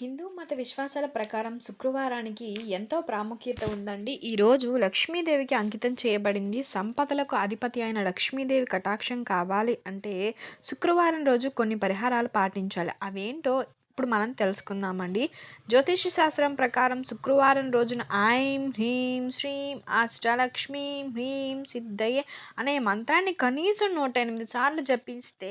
హిందూ మత విశ్వాసాల ప్రకారం శుక్రవారానికి ఎంతో ప్రాముఖ్యత ఉందండి. ఈరోజు లక్ష్మీదేవికి అంకితం చేయబడింది. సంపదలకు అధిపతి అయిన లక్ష్మీదేవి కటాక్షం కావాలి అంటే శుక్రవారం రోజు కొన్ని పరిహారాలు పాటించాలి. అవేంటో ఇప్పుడు మనం తెలుసుకుందామండి. జ్యోతిష శాస్త్రం ప్రకారం శుక్రవారం రోజున ఐం హ్రీం శ్రీం అష్టలక్ష్మీ హ్రీం సిద్ధయ్యే అనే మంత్రాన్ని కనీసం నూట ఎనిమిది సార్లు జపిస్తే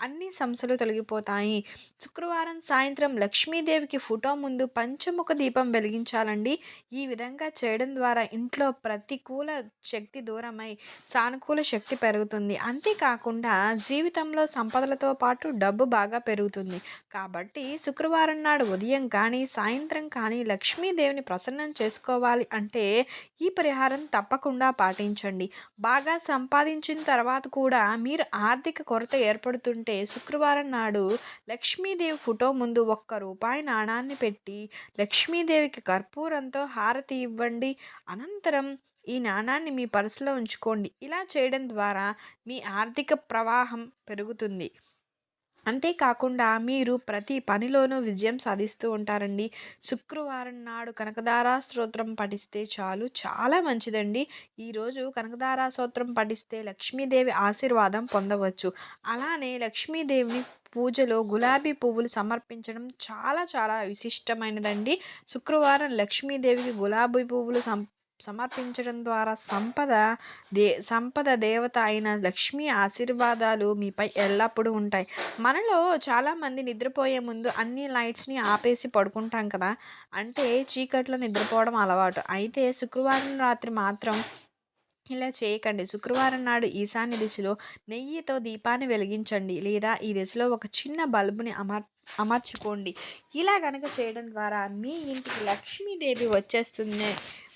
అన్ని సమస్యలు తొలగిపోతాయి. శుక్రవారం సాయంత్రం లక్ష్మీదేవికి ఫోటో ముందు పంచముఖ దీపం వెలిగించాలండి. ఈ విధంగా చేయడం ద్వారా ఇంట్లో ప్రతికూల శక్తి దూరమై సానుకూల శక్తి పెరుగుతుంది. అంతేకాకుండా జీవితంలో సంపదలతో పాటు డబ్బు బాగా పెరుగుతుంది. కాబట్టి శుక్రవారం నాడు ఉదయం కానీ సాయంత్రం కానీ లక్ష్మీదేవిని ప్రసన్నం చేసుకోవాలి అంటే ఈ పరిహారం తప్పకుండా పాటించండి. బాగా సంపాదించిన తర్వాత కూడా మీరు ఆర్థిక కొరత ఏర్పడుతుంటే శుక్రవారం నాడు లక్ష్మీదేవి ఫోటో ముందు ఒక్క రూపాయి నాణాన్ని పెట్టి లక్ష్మీదేవికి కర్పూరంతో హారతి ఇవ్వండి. అనంతరం ఈ నాణాన్ని మీ పర్సులో ఉంచుకోండి. ఇలా చేయడం ద్వారా మీ ఆర్థిక ప్రవాహం పెరుగుతుంది. అంతేకాకుండా మీరు ప్రతి పనిలోనూ విజయం సాధిస్తూ ఉంటారండి. శుక్రవారం నాడు కనకదారా స్తోత్రం పఠిస్తే చాలు చాలా మంచిదండి. ఈరోజు కనకదారా స్తోత్రం పఠిస్తే లక్ష్మీదేవి ఆశీర్వాదం పొందవచ్చు. అలానే లక్ష్మీదేవిని పూజలో గులాబీ పువ్వులు సమర్పించడం చాలా చాలా విశిష్టమైనదండి. శుక్రవారం లక్ష్మీదేవికి గులాబీ పువ్వులు సం సమర్పించడం ద్వారా సంపద దే సంపద దేవత అయిన లక్ష్మీ ఆశీర్వాదాలు మీపై ఎల్లప్పుడూ ఉంటాయి. మనలో చాలామంది నిద్రపోయే ముందు అన్ని లైట్స్‌ని ఆపేసి పడుకుంటాం కదా! అంటే చీకట్లో నిద్రపోవడం అలవాటు. అయితే శుక్రవారం రాత్రి మాత్రం ఇలా చేయకండి. శుక్రవారం నాడు ఈశాన్య దిశలో నెయ్యితో దీపాన్ని వెలిగించండి. లేదా ఈ దిశలో ఒక చిన్న బల్బుని అమర్ అమర్చుకోండి. ఇలా కనుక చేయడం ద్వారా మీ ఇంటికి లక్ష్మీదేవి వచ్చేస్తుంది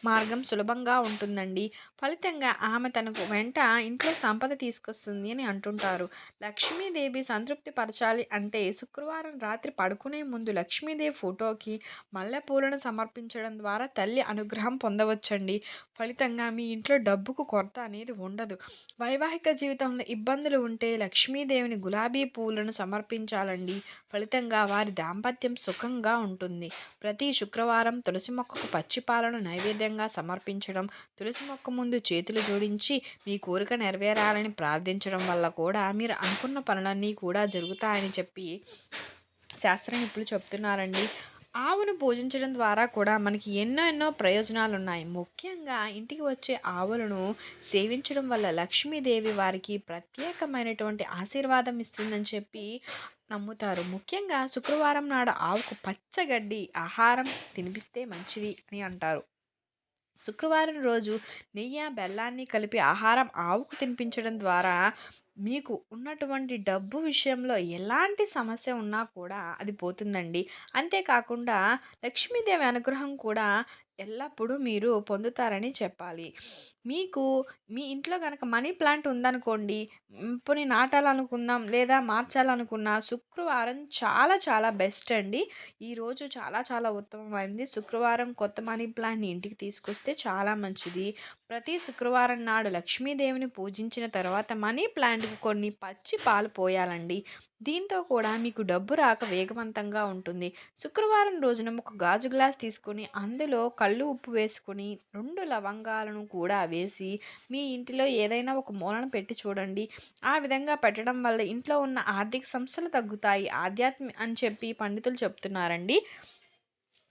మార్గం సులభంగా ఉంటుందండి. ఫలితంగా ఆమె తనకు వెంట ఇంట్లో సంపద తీసుకొస్తుంది అని అంటుంటారు. లక్ష్మీదేవి సంతృప్తి పరచాలి అంటే శుక్రవారం రాత్రి పడుకునే ముందు లక్ష్మీదేవి ఫోటోకి మల్లెపూలను సమర్పించడం ద్వారా తల్లి అనుగ్రహం పొందవచ్చండి. ఫలితంగా మీ ఇంట్లో డబ్బుకు కొరత అనేది ఉండదు. వైవాహిక జీవితంలో ఇబ్బందులు ఉంటే లక్ష్మీదేవిని గులాబీ పూలను సమర్పించాలండి. ఫలితంగా వారి దాంపత్యం సుఖంగా ఉంటుంది. ప్రతి శుక్రవారం తులసి మొక్కకు పచ్చి పాలను నైవేద్యంగా సమర్పించడం, తులసి మొక్క ముందు చేతులు జోడించి మీ కోరిక నెరవేరాలని ప్రార్థించడం వల్ల కూడా మీరు అనుకున్న పనులన్నీ కూడా జరుగుతాయని చెప్పి శాస్త్ర నిపుణులు చెప్తున్నారండి. ఆవును పూజించడం ద్వారా కూడా మనకి ఎన్నో ఎన్నో ప్రయోజనాలు ఉన్నాయి. ముఖ్యంగా ఇంటికి వచ్చే ఆవులను సేవించడం వల్ల లక్ష్మీదేవి వారికి ప్రత్యేకమైనటువంటి ఆశీర్వాదం ఇస్తుందని చెప్పి నమ్ముతారు. ముఖ్యంగా శుక్రవారం నాడు ఆవుకు పచ్చగడ్డి ఆహారం తినిపిస్తే మంచిది అని అంటారు. శుక్రవారం రోజు నెయ్యి, బెల్లాన్ని కలిపి ఆహారం ఆవుకు తినిపించడం ద్వారా మీకు ఉన్నటువంటి డబ్బు విషయంలో ఎలాంటి సమస్య ఉన్నా కూడా అది పోతుందండి. అంతేకాకుండా లక్ష్మీదేవి అనుగ్రహం కూడా ఎల్లప్పుడూ మీరు పొందుతారని చెప్పాలి. మీకు మీ ఇంట్లో గనక మనీ ప్లాంట్ ఉందనుకోండి, హ్మ్, పోనీ నాటాలనుకుందాం లేదా మార్చాలనుకున్నా శుక్రవారం చాలా చాలా బెస్ట్ అండి. ఈరోజు చాలా చాలా ఉత్తమమైనది. శుక్రవారం కొత్త మనీ ప్లాంట్‌ని ఇంటికి తీసుకొస్తే చాలా మంచిది. ప్రతి శుక్రవారం నాడు లక్ష్మీదేవిని పూజించిన తర్వాత మనీ ప్లాంట్‌కి కొన్ని పచ్చి పాలు పోయాలండి. దీంతో కూడా మీకు డబ్బు రాక వేగవంతంగా ఉంటుంది. శుక్రవారం రోజున ఒక గాజు గ్లాస్ తీసుకొని అందులో కళ్ళు ఉప్పు వేసుకొని రెండు లవంగాలను కూడా వేసి మీ ఇంటిలో ఏదైనా ఒక మూలన పెట్టి చూడండి. ఆ విధంగా పెట్టడం వల్ల ఇంట్లో ఉన్న ఆర్థిక సమస్యలు తగ్గుతాయి. ఆధ్యాత్మి అని చెప్పి పండితులు చెప్తున్నారండి.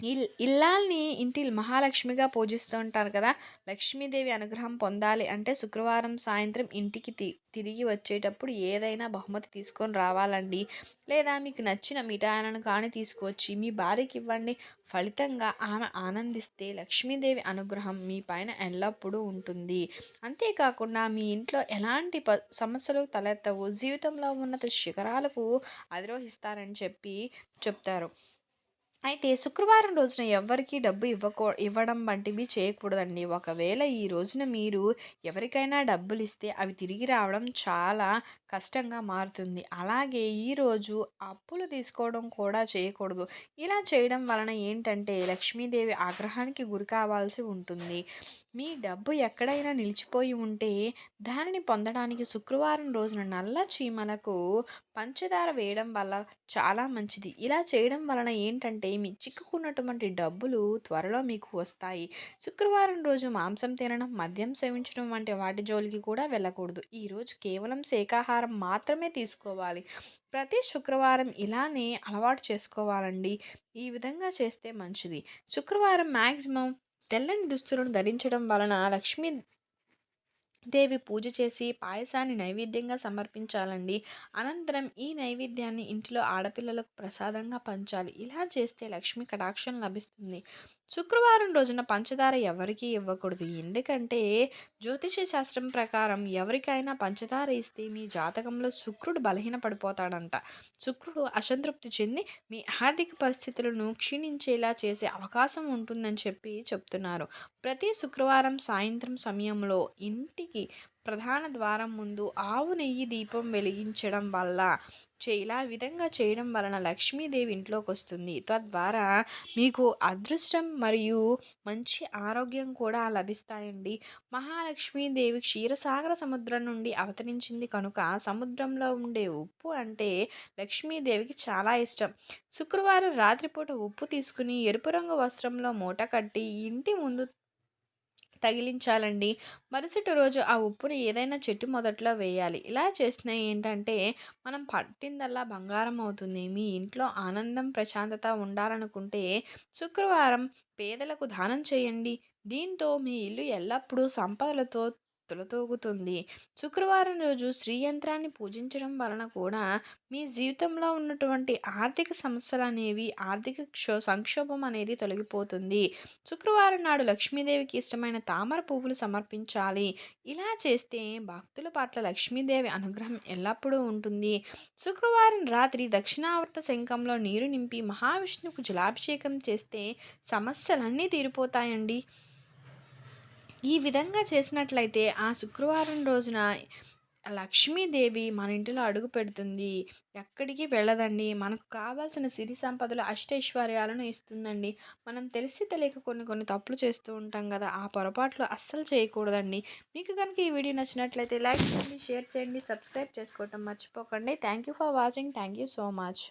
ఇల్ ఇల్లాల్ని ఇంటి మహాలక్ష్మిగా పూజిస్తూ ఉంటారు కదా! లక్ష్మీదేవి అనుగ్రహం పొందాలి అంటే శుక్రవారం సాయంత్రం ఇంటికి తి తిరిగి వచ్చేటప్పుడు ఏదైనా బహుమతి తీసుకొని రావాలండి. లేదా మీకు నచ్చిన మిఠాయిలను కానీ తీసుకువచ్చి మీ భార్యకి ఇవ్వండి. ఫలితంగా ఆమె ఆనందిస్తే లక్ష్మీదేవి అనుగ్రహం మీ పైన ఎల్లప్పుడూ ఉంటుంది. అంతేకాకుండా మీ ఇంట్లో ఎలాంటి ప సమస్యలు తలెత్తవు. జీవితంలో ఉన్నత శిఖరాలకు అధిరోహిస్తారని చెప్పి చెప్తారు. అయితే శుక్రవారం రోజున ఎవ్వరికీ డబ్బు ఇవ్వకూ ఇవ్వడం వంటివి చేయకూడదండి. ఒకవేళ ఈ రోజున మీరు ఎవరికైనా డబ్బులిస్తే అవి తిరిగి రావడం చాలా కష్టంగా మారుతుంది. అలాగే ఈరోజు అప్పులు తీసుకోవడం కూడా చేయకూడదు. ఇలా చేయడం వలన ఏంటంటే లక్ష్మీదేవి ఆగ్రహానికి గురి కావాల్సి ఉంటుంది. మీ డబ్బు ఎక్కడైనా నిలిచిపోయి ఉంటే దానిని పొందడానికి శుక్రవారం రోజున నల్ల చీమలకు పంచదార వేయడం వల్ల చాలా మంచిది. ఇలా చేయడం వలన ఏంటంటే మీ చిక్కుకున్నటువంటి డబ్బులు త్వరలో మీకు వస్తాయి. శుక్రవారం రోజు మాంసం తినడం, మద్యం సేవించడం వంటి వాటి జోలికి కూడా వెళ్ళకూడదు. ఈరోజు కేవలం శుక్రవారం మాత్రమే తీసుకోవాలి. ప్రతి శుక్రవారం ఇలానే అలవాటు చేసుకోవాలండి. ఈ విధంగా చేస్తే మంచిది. శుక్రవారం మ్యాక్సిమం తెల్లని దుస్తులను ధరించడం వలన లక్ష్మీ దేవి పూజ చేసి పాయసాన్ని నైవేద్యంగా సమర్పించాలండి. అనంతరం ఈ నైవేద్యాన్ని ఇంటిలో ఆడపిల్లలకు ప్రసాదంగా పంచాలి. ఇలా చేస్తే లక్ష్మి కటాక్షం లభిస్తుంది. శుక్రవారం రోజున పంచదార ఎవరికీ ఇవ్వకూడదు. ఎందుకంటే జ్యోతిష శాస్త్రం ప్రకారం ఎవరికైనా పంచదార ఇస్తే మీ జాతకంలో శుక్రుడు బలహీనపడిపోతాడంట. శుక్రుడు అసంతృప్తి చెంది మీ ఆర్థిక పరిస్థితులను క్షీణించేలా చేసే అవకాశం ఉంటుందని చెప్పి చెప్తున్నారు. ప్రతి శుక్రవారం సాయంత్రం సమయంలో ఇంటి ఇంటికి ప్రధాన ద్వారం ముందు ఆవు నెయ్యి దీపం వెలిగించడం వల్ల చేలా విధంగా చేయడం వలన లక్ష్మీదేవి ఇంట్లోకి వస్తుంది తద్వారా మీకు అదృష్టం మరియు మంచి ఆరోగ్యం కూడా లభిస్తాయండి. మహాలక్ష్మీదేవి క్షీరసాగర సముద్రం నుండి అవతరించింది కనుక సముద్రంలో ఉండే ఉప్పు అంటే లక్ష్మీదేవికి చాలా ఇష్టం. శుక్రవారం రాత్రిపూట ఉప్పు తీసుకుని ఎరుపు రంగు వస్త్రంలో మూట కట్టి ఇంటి ముందు తగిలించాలండి. మరుసటి రోజు ఆ ఉప్పుని ఏదైనా చెట్టు మొదట్లో వేయాలి. ఇలా చేసిన ఏంటంటే మనం పట్టిందల్లా బంగారం అవుతుంది. మీ ఇంట్లో ఆనందం, ప్రశాంతత ఉండాలనుకుంటే శుక్రవారం పేదలకు దానం చేయండి. దీంతో మీ ఇల్లు ఎల్లప్పుడూ సంపదలతో తులతూగుతుంది. శుక్రవారం రోజు శ్రీ యంత్రాన్ని పూజించడం వలన కూడా మీ జీవితంలో ఉన్నటువంటి ఆర్థిక సమస్యలు అనేవి ఆర్థిక క్షో సంక్షోభం అనేది తొలగిపోతుంది. శుక్రవారం నాడు లక్ష్మీదేవికి ఇష్టమైన తామర పువ్వులు సమర్పించాలి. ఇలా చేస్తే భక్తుల పట్ల లక్ష్మీదేవి అనుగ్రహం ఎల్లప్పుడూ ఉంటుంది. శుక్రవారం రాత్రి దక్షిణావర్త శంఖంలో నీరు నింపి మహావిష్ణువుకు జలాభిషేకం చేస్తే సమస్యలన్నీ తీరిపోతాయండి. ఈ విధంగా చేసినట్లయితే ఆ శుక్రవారం రోజున లక్ష్మీదేవి మన ఇంటిలో అడుగుపెడుతుంది. ఎక్కడికి వెళ్ళదండి. మనకు కావాల్సిన సిరి సంపదలు, అష్టైశ్వర్యాలను ఇస్తుందండి. మనం తెలిసి తెలియక కొన్ని కొన్ని తప్పులు చేస్తూ ఉంటాం కదా ఆ పొరపాట్లు అస్సలు చేయకూడదండి. మీకు కనుక ఈ వీడియో నచ్చినట్లయితే లైక్ చేయండి, షేర్ చేయండి, సబ్స్క్రైబ్ చేసుకోవటం మర్చిపోకండి. Thank you for watching. Thank you so much.